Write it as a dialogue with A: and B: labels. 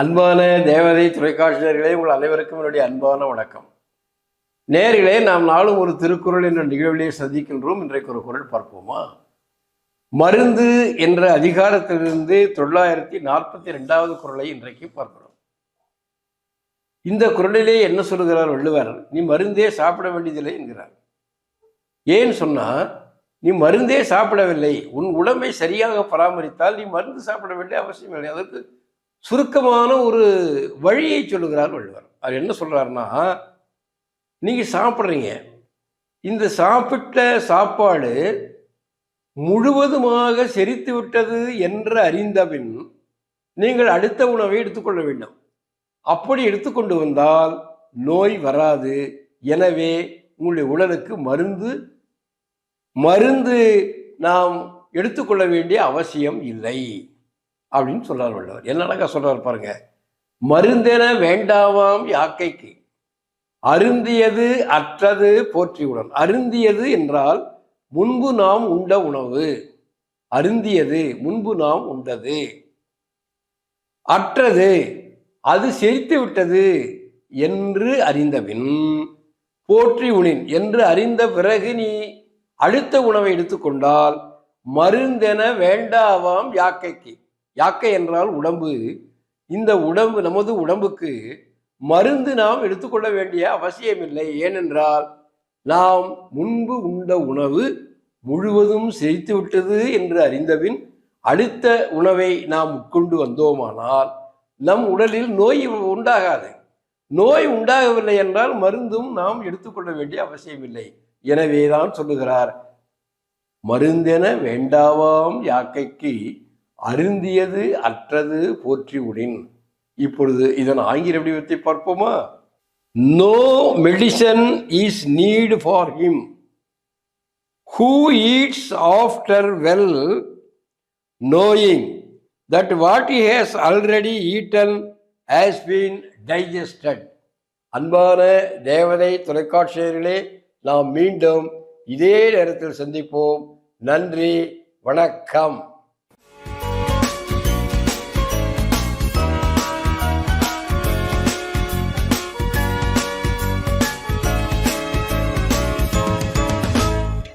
A: அன்பான தேவதை தொலைக்காட்சியர்களே உங்கள் அனைவருக்கும் என்னுடைய அன்பான வணக்கம் நேரிலே நாம் நாளும் ஒரு திருக்குறள் என்ற நிகழ்விலே சந்திக்கின்றோம் இன்றைக்கு ஒரு குரல் பார்ப்போமா மருந்து என்ற அதிகாரத்திலிருந்து தொள்ளாயிரத்தி நாற்பத்தி ரெண்டாவது குரலை இன்றைக்கு பார்க்கிறோம் இந்த குரலிலே என்ன சொல்லுகிறார் வள்ளுவர் நீ மருந்தே சாப்பிட வேண்டியதில்லை என்கிறார் ஏன் சொன்னால் நீ மருந்தே சாப்பிடவில்லை உன் உடம்பை சரியாக பராமரித்தால் நீ மருந்து சாப்பிட வேண்டிய அவசியம் இல்லை அதற்கு சுருக்கமான ஒரு வழியை சொல்லுகிறார் வள்ளுவர் அவர் என்ன சொல்கிறாருன்னா நீங்கள் சாப்பிட்றீங்க இந்த சாப்பிட்ட சாப்பாடு முழுவதுமாக செரித்து விட்டது என்று அறிந்தபின் நீங்கள் அடுத்த உணவை எடுத்துக்கொள்ள வேண்டும் அப்படி எடுத்துக்கொண்டு வந்தால் நோய் வராது எனவே உங்களுடைய உடலுக்கு மருந்து மருந்து நாம் எடுத்துக்கொள்ள வேண்டிய அவசியம் இல்லை அப்படின்னு சொல்றார் வள்ளுவர் என்ன அழகா சொல்றார் பாருங்க மருந்தென வேண்டாவாம் யாக்கைக்கு அருந்தியது அற்றது போற்றியுடன் அருந்தியது என்றால் முன்பு நாம் உண்ட உணவு அருந்தியது முன்பு நாம் உண்டது அற்றது அது செழித்து விட்டது என்று அறிந்தபின் போற்றி உணின் என்று அறிந்த பிறகு நீ அழுத்த உணவை எடுத்துக்கொண்டால் மருந்தென வேண்டாவாம் யாக்கைக்கு யாக்கை என்றால் உடம்பு இந்த உடம்பு நமது உடம்புக்கு மருந்து நாம் எடுத்துக்கொள்ள வேண்டிய அவசியமில்லை ஏனென்றால் நாம் முன்பு உண்ட உணவு முழுவதும் செழித்து விட்டது என்று அறிந்தபின் அடுத்த உணவை நாம் உட்கொண்டு வந்தோமானால் நம் உடலில் நோய் உண்டாகாது நோய் உண்டாகவில்லை என்றால் மருந்தும் நாம் எடுத்துக்கொள்ள வேண்டிய அவசியமில்லை எனவேதான் சொல்லுகிறார் மருந்தென வேண்டாவாம் யாக்கைக்கு அருந்தியது அற்றது போற்றி உடின் இப்பொழுது இதன் ஆங்கில வடிவத்தை பார்ப்போமா
B: no medicine is need for him who eats after well knowing that what he has already eaten has been digested
A: அன்பான தேவதை தொலைக்காட்சியர்களே நாம் மீண்டும் இதே நேரத்தில் சந்திப்போம் நன்றி வணக்கம்